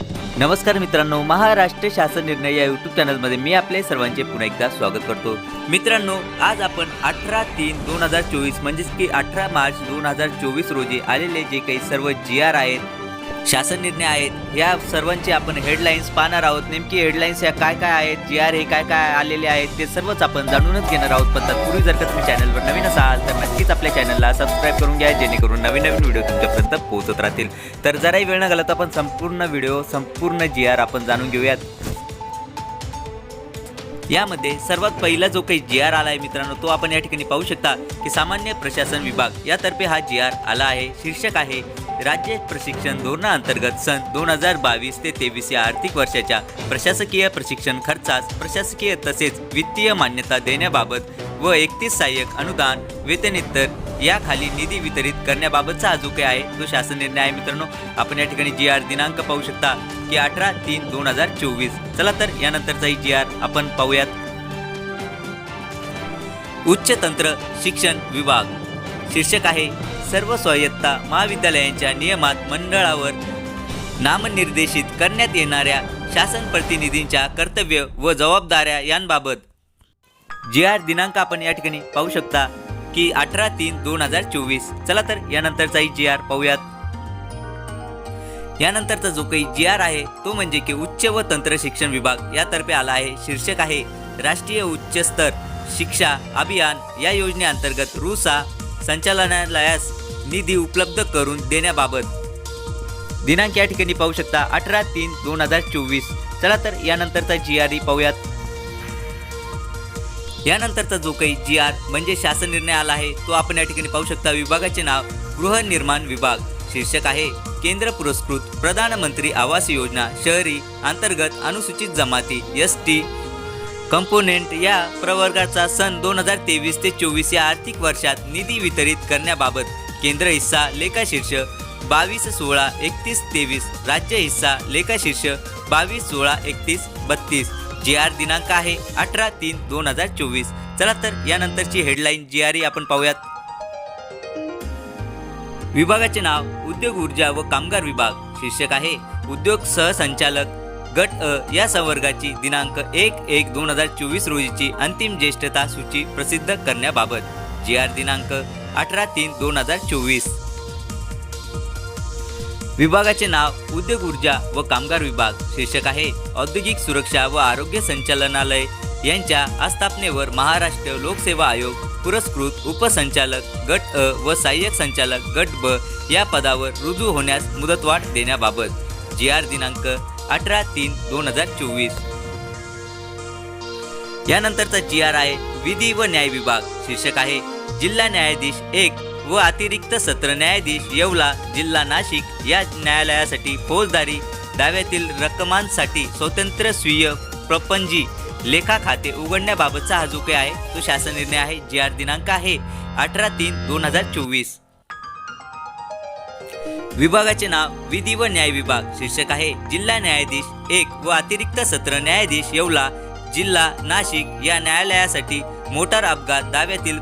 नमस्कार मित्रांनो महाराष्ट्र शासन निर्णय या यूट्यूब चॅनलमध्ये मी आपले सर्वांचे पुन्हा एकदा स्वागत करतो. मित्रांनो आज आपण अठरा तीन दोन हजार चोवीस म्हणजेच की अठरा मार्च दोन हजार चोवीस रोजी आलेले जे काही सर्व जी आर आहेत शासन निर्णय आहेत. या सर्वांचे आपण हेडलाईन्स पाहणार आहोत. नेमकी हेडलाईन्स या काय काय आहेत? जी आर हे काय काय आलेले आहेत? ते सर्वच आपण जाणूनच घेणार आहोत. पण तत्पूर्वी जर का तुम्ही चॅनलवर नवीन असाल तर नक्कीच आपल्या चॅनलला सबस्क्राईब करून घ्या जेणेकरून नवीन नवीन व्हिडिओ तुमच्यापर्यंत पोहोचत राहतील. तर जराही वेळ न घालवता आपण संपूर्ण व्हिडिओ संपूर्ण जी आर आपण जाणून घेऊयात. यामध्ये सर्वात पहिला जो काही जी आर आला आहे मित्रांनो तो आपण या ठिकाणी पाहू शकता की सामान्य प्रशासन विभाग यातर्फे हा जी आर आला आहे. शीर्षक आहे राज्य प्रशिक्षण धोरणाअंतर्गत सन दोन हजार बावीस ते तेवीस या आर्थिक वर्षाच्या प्रशासकीय प्रशिक्षण खर्चास प्रशासकीय तसेच वित्तीय मान्यता देण्याबाबत व एकतीस सहाय्यक अनुदान वेतनित्तर याखाली निधी वितरित करण्याबाबतचा जो काही आहे. तो शासन निर्णय आहे मित्रांनो आपण या ठिकाणी जी आर दिनांक पाहू शकता की अठरा तीन दोन हजार चोवीस. चला तर यानंतरचाही जी आर आपण पाहूयात. उच्च तंत्र शिक्षण विभाग. शीर्षक आहे सर्व स्वायत्ता महाविद्यालयांच्या नियमात मंडळावर नामनिर्देशित करण्यात येणाऱ्या शासन प्रतिनिधींच्या कर्तव्य व जबाबदाऱ्या यांबाबत. जी आर दिनांक आपण या ठिकाणी पाहू शकता. की अठरा तीन दोन हजार चोवीस. चला तर यानंतरचाही जी आर पाहूयात. यानंतरचा जो काही जी आर आहे तो म्हणजे की उच्च व तंत्र शिक्षण विभाग. यातर्फे आला आहे शीर्षक आहे राष्ट्रीय उच्च स्तर शिक्षा अभियान. या योजनेअंतर्गत रुसा संचालनालयास निधी उपलब्ध करून देण्याबाबत. दिनांक या ठिकाणी पाहू शकता अठरा तीन दोन हजार चोवीस. चला तर यानंतरचा जी आर पाहूयात. यानंतरचा जो काही जी आर म्हणजे शासन निर्णय आला आहे तो आपण या ठिकाणी पाहू शकता. विभागाचे नाव गृहनिर्माण विभाग. शीर्षक आहे केंद्र पुरस्कृत प्रधानमंत्री आवास योजना शहरी अंतर्गत अनुसूचित जमाती एस टी. कंपोनेंट या प्रवर्गाचा सन दोन हजार तेवीस ते चोवीस या आर्थिक वर्षात निधी वितरित करण्याबाबत केंद्र हिस्सा लेखाशीर्ष बावीस सोळा एकतीस तेवीस राज्य हिस्सा लेखाशीर्ष बावीस सोळा एकतीस बत्तीस. जी आर दिनांक आहे अठरा तीन दोन हजार चोवीस. चला तर यानंतरची हेडलाईन जी आर आपण पाहूयात. विभागाचे नाव उद्योग ऊर्जा व कामगार विभाग शीर्षक आहे. उद्योग सहसंचालक गट अ या संवर्गाची दिनांक एक एक दोन हजार चोवीस रोजीची अंतिम ज्येष्ठता सूची प्रसिद्ध करण्याबाबत. जी आर दिनांक अठरा तीन दोन हजार चोवीस. विभागाचे नाव उद्योग ऊर्जा व कामगार विभाग शीर्षक आहे. औद्योगिक सुरक्षा व आरोग्य संचालनालय. यांच्या आस्थापनेवर महाराष्ट्र लोकसेवा आयोग पुरस्कृत उपसंचालक गट अ व सहाय्यक संचालक गट ब या पदावर रुजू होण्यास मुदतवाढ देण्याबाबत. जी आर दिनांक अठरा तीन दोन हजार चोवीस. यानंतरचा जी आर आहे विधी व न्याय विभाग शीर्षक आहे. जिल्हा न्यायाधीश एक व अतिरिक्त सत्र न्यायाधीश येवला जिल्हा नाशिक या न्यायालयासाठी फौजदारी दाव्यातील रक्कमांसाठी स्वतंत्र स्वीय प्रपंजी लेखा खाते उघडण्याबाबतचा हा जो काही आहे तो शासन निर्णय आहे. जी आर दिनांक आहे अठरा तीन दोन हजार चोवीस. विभागाचे नाव विधी व न्याय विभाग शीर्षक आहे. जिल्हा न्यायाधीश एक व अतिरिक्त सत्र न्यायाधीश येवला जिल्हा नाशिक या न्यायालयासाठी मोटार अपघात दाव्यातील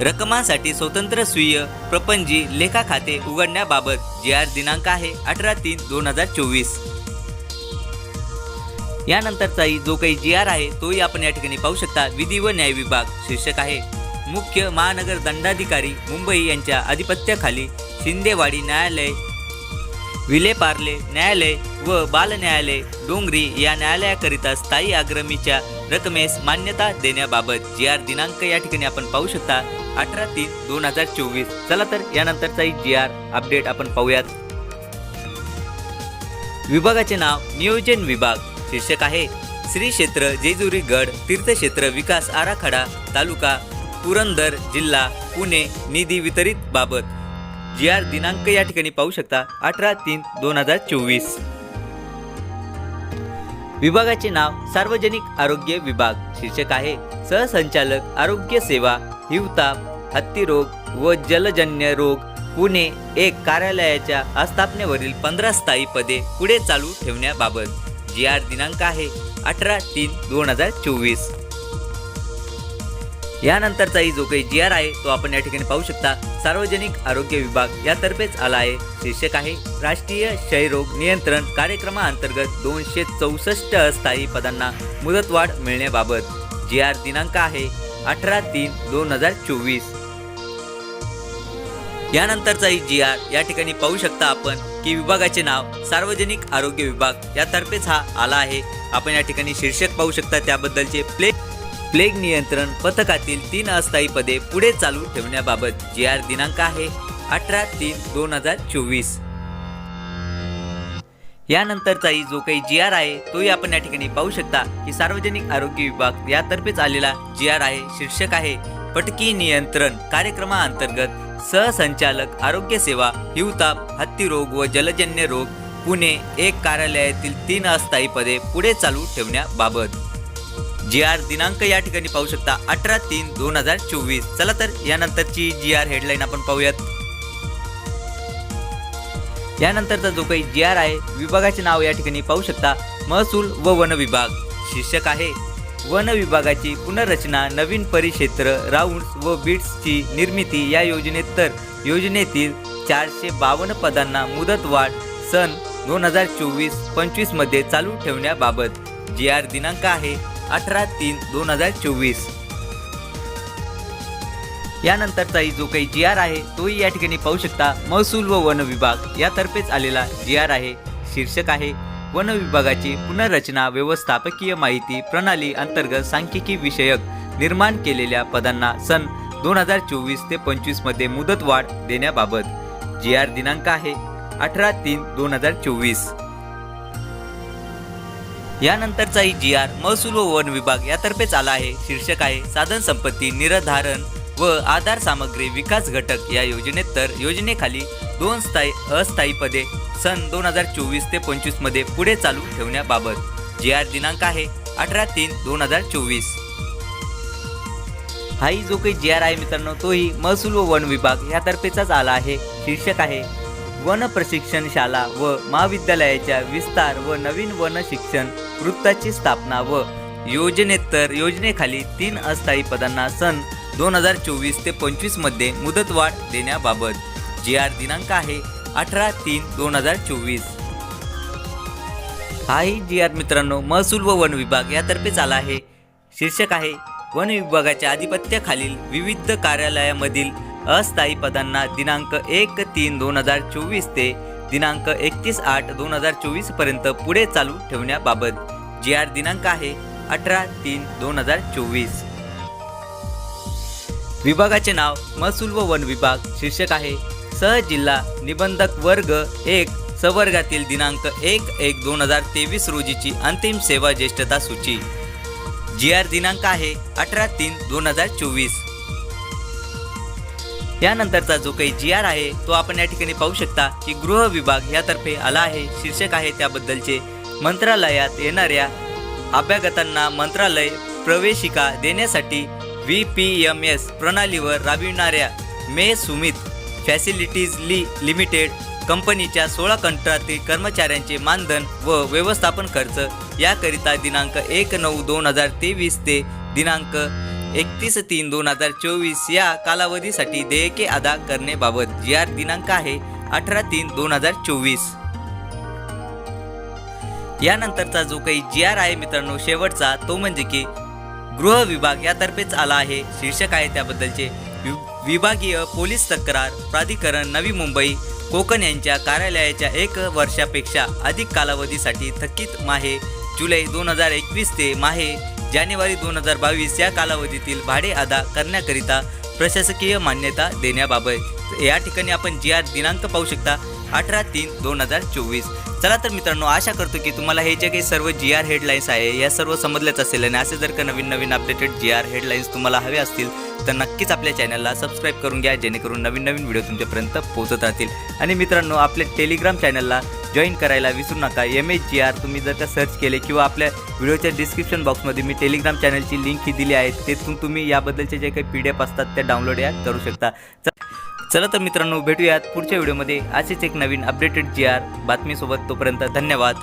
रकमांसाठी स्वतंत्र स्वीय प्रपंजी लेखा खाते उघडण्याबाबत जी आर दिनांक आहे अठरा तीन दोन हजार चोवीस. यानंतरचाही जो काही जी आर आहे तोही आपण या ठिकाणी पाहू शकता. विधी व न्याय विभाग शीर्षक आहे. मुख्य महानगर दंडाधिकारी मुंबई यांच्या आधिपत्याखाली शिंदेवाडी न्यायालय विलेपार्ले न्यायालय व बाल न्यायालय डोंगरी या न्यायालयाकरिता स्थायी आग्रमीच्या रकमेस मान्यता देण्याबाबत जी आर दिनांक या ठिकाणी आपण पाहू शकता अठरा तीन दोन हजार चोवीस. चला तर यानंतरचाही जी आर अपडेट आपण पाहूयात. विभागाचे नाव नियोजन विभाग. शीर्षक आहे श्री क्षेत्र जेजुरी गड तीर्थक्षेत्र विकास आराखडा तालुका पुरंदर जिल्हा पुणे निधी वितरित बाबत. जी आर दिनांक या ठिकाणी पाहू शकता अठरा तीन दोन हजार चोवीस. विभागाचे नाव सार्वजनिक आरोग्य विभाग शीर्षक आहे. सहसंचालक आरोग्य सेवा हिवताप हत्तीरोग व जलजन्य रोग. पुणे एक कार्यालयाच्या आस्थापनेवरील पंधरा स्थायी पदे पुढे चालू ठेवण्याबाबत. जी आर दिनांक आहे अठरा तीन दोन हजार चोवीस. यानंतरचाही जो काही जी आर आहे तो आपण या ठिकाणी पाहू शकता. सार्वजनिक आरोग्य विभाग यातर्फेच आला आहे. शीर्षक आहे राष्ट्रीय क्षयरोग नियंत्रण कार्यक्रमाअंतर्गत दोनशे चौसष्ट अस्थायी पदांना मुदतवाढ मिळण्याबाबत जी आर दिनांक आहे अठरा तीन दोन हजार चोवीस. यानंतरचाही जी आर या ठिकाणी पाहू शकता आपण की विभागाचे नाव सार्वजनिक आरोग्य विभाग यातर्फेच हा आला आहे. आपण या ठिकाणी शीर्षक पाहू शकता त्याबद्दलचे प्ले प्लेग नियंत्रण पथकातील तीन अस्थायी पदे पुढे चालू ठेवण्याबाबत जी आर दिनांक आहे अठरा तीन दोन हजार चोवीस. यानंतरचाही जो काही जी आर आहे तोही आपण या ठिकाणी पाहू शकता की सार्वजनिक आरोग्य विभाग यातर्फेच आलेला जी आर आहे शीर्षक आहे पटकी नियंत्रण कार्यक्रमाअंतर्गत सहसंचालक आरोग्य सेवा हिवताप हत्तीरोग व जलजन्य रोग पुणे एक कार्यालयातील तीन अस्थायी पदे पुढे चालू ठेवण्याबाबत. जी आर दिनांक या ठिकाणी पाहू शकता अठरा तीन दोन हजार चोवीस. चला तर यानंतरची जी आर हेडलाईन आपण पाहूयात. यानंतरचा जो काही जी आर आहे विभागाचे नाव या ठिकाणी पाहू शकता महसूल व वन विभाग. शीर्षक आहे वन विभागाची पुनर्रचना नवीन परिक्षेत्र राऊंड्स व बीट्सची निर्मिती या योजनेत तर योजनेतील चारशे बावन्न पदांना मुदतवाढ सन दोन हजार चोवीस पंचवीसमध्ये चालू ठेवण्याबाबत जी आर दिनांक आहे अठरा तीन दोन हजार चोवीस. यानंतरचाही जो काही जी आर आहे तोही या ठिकाणी पाहू शकता. महसूल व वन विभाग यातर्फेच आलेला जी आर आहे. शीर्षक आहे वन विभागाची पुनर्रचना व्यवस्थापकीय माहिती प्रणाली अंतर्गत सांख्यिकी विषयक निर्माण केलेल्या पदांना सन दोन हजार चोवीस ते पंचवीसमध्ये मुदतवाढ देण्याबाबत जी आर दिनांक आहे अठरा तीन दोन हजार चोवीस. यानंतरचाही जी आर महसूल व वन विभाग यातर्फेच आला आहे. शीर्षक आहे साधन संपत्ती निर्धारण व आधार सामग्री विकास घटक या योजनेत तर योजनेखाली दोन स्थायी अस्थायी पदे सन दोन हजार चोवीस ते पंचवीसमध्ये पुढे चालू ठेवण्याबाबत. जी आर दिनांक आहे अठरा तीन दोन हजार चोवीस. हाही जो काही जी आर आहे मित्रांनो तोही महसूल व वन विभाग यातर्फेचाच आला आहे. शीर्षक आहे वन प्रशिक्षण शाळा व महाविद्यालयाच्या विस्तार व नवीन वन शिक्षण वृत्ताची स्थापना व योजनेतर योजनेखाली तीन अस्थायी पदांना सन दोन हजार चोवीस ते पंचवीसमध्ये मुदतवाढ देण्याबाबत जी आर दिनांक आहे अठरा तीन दोन हजार चोवीस. हाही जी आर मित्रांनो महसूल व वन विभाग यातर्फेच आला आहे. शीर्षक आहे वन विभागाच्या आधिपत्याखालील विविध कार्यालयामधील अस्थायी पदांना दिनांक एक तीन दोन हजार चोवीस ते दिनांक एकतीस आठ दोन हजार चोवीसपर्यंत पुढे चालू ठेवण्याबाबत जी आर दिनांक आहे अठरा तीन दोन हजार चोवीस. विभागाचे नाव महसूल व वन विभाग शीर्षक आहे सह जिल्हा निबंधक वर्ग एक सवर्गातील दिनांक एक एक दोन हजार तेवीस रोजीची अंतिम सेवा ज्येष्ठता सूची. जी आर दिनांक आहे अठरा तीन दोन हजार चोवीस. यानंतरचा जो काही जी आर आहे तो आपण या ठिकाणी पाहू शकता की गृह विभाग यातर्फे आला आहे. शीर्षक आहे त्याबद्दलचे. मंत्रालयात येणाऱ्या अभ्यागतांना मंत्रालय प्रवेशिका देण्यासाठी व्ही पी एम एस प्रणालीवर राबविणाऱ्या मे सुमित फॅसिलिटीज ली लिमिटेड कंपनीच्या सोळा कंत्रातील कर्मचाऱ्यांचे मानधन व व्यवस्थापन खर्च याकरिता दिनांक एक नऊ दोन हजार तेवीस ते दिनांक एकतीस तीन दोन हजार चोवीस या कालावधीसाठी देयके अदा करण्याबाबत जी आर दिनांक आहे अठरा तीन दोन हजार चोवीस. यानंतरचा जो काही जी आर आहे मित्रांनो शेवटचा तो म्हणजे की गृह विभाग यातर्फेच आला आहे. शीर्षक आहे त्याबद्दलचे. वि- विभागीय पोलीस तक्रार प्राधिकरण नवी मुंबई कोकण यांच्या कार्यालयाच्या एक वर्षापेक्षा अधिक कालावधीसाठी थकीत माहे जुलै दोन हजार एकवीस ते माहे जानेवारी दोन हजार बावीस या कालावधीतील भाडे अदा करण्याकरिता प्रशासकीय मान्यता देण्याबाबत या ठिकाणी आपण जी आर दिनांक पाहू शकता अठरा तीन दोन हजार चोवीस. चला तर मित्रांनो आशा करतो की तुम्हाला हे जे काही सर्व जी आर हेडलाईन्स आहे या सर्व समजल्याच असेल. आणि असे जर का नवीन नवीन अपडेटेड जी आर हेडलाईन्स तुम्हाला हवे असतील तर नक्कीच आपल्या चॅनलला सबस्क्राईब करून घ्या जेणेकरून नवीन नवीन व्हिडिओ तुमच्यापर्यंत पोहोचत राहतील. आणि मित्रांनो आपल्या टेलिग्राम चॅनलला जॉईन करायला विसरू नका. एम एच जी आर तुम्ही जर का सर्च केले किंवा आपल्या व्हिडिओच्या डिस्क्रिप्शन बॉक्समध्ये मी टेलिग्राम चॅनलची लिंक ही दिली आहे तेथून तुम्ही याबद्दलचे जे काही पी डी एफ असतात त्या डाउनलोड या करू शकता. चला तर मित्रांनो भेटूयात पुढच्या व्हिडिओमध्ये असेच एक नवीन अपडेटेड जी आर बातमीसोबत. तोपर्यंत धन्यवाद.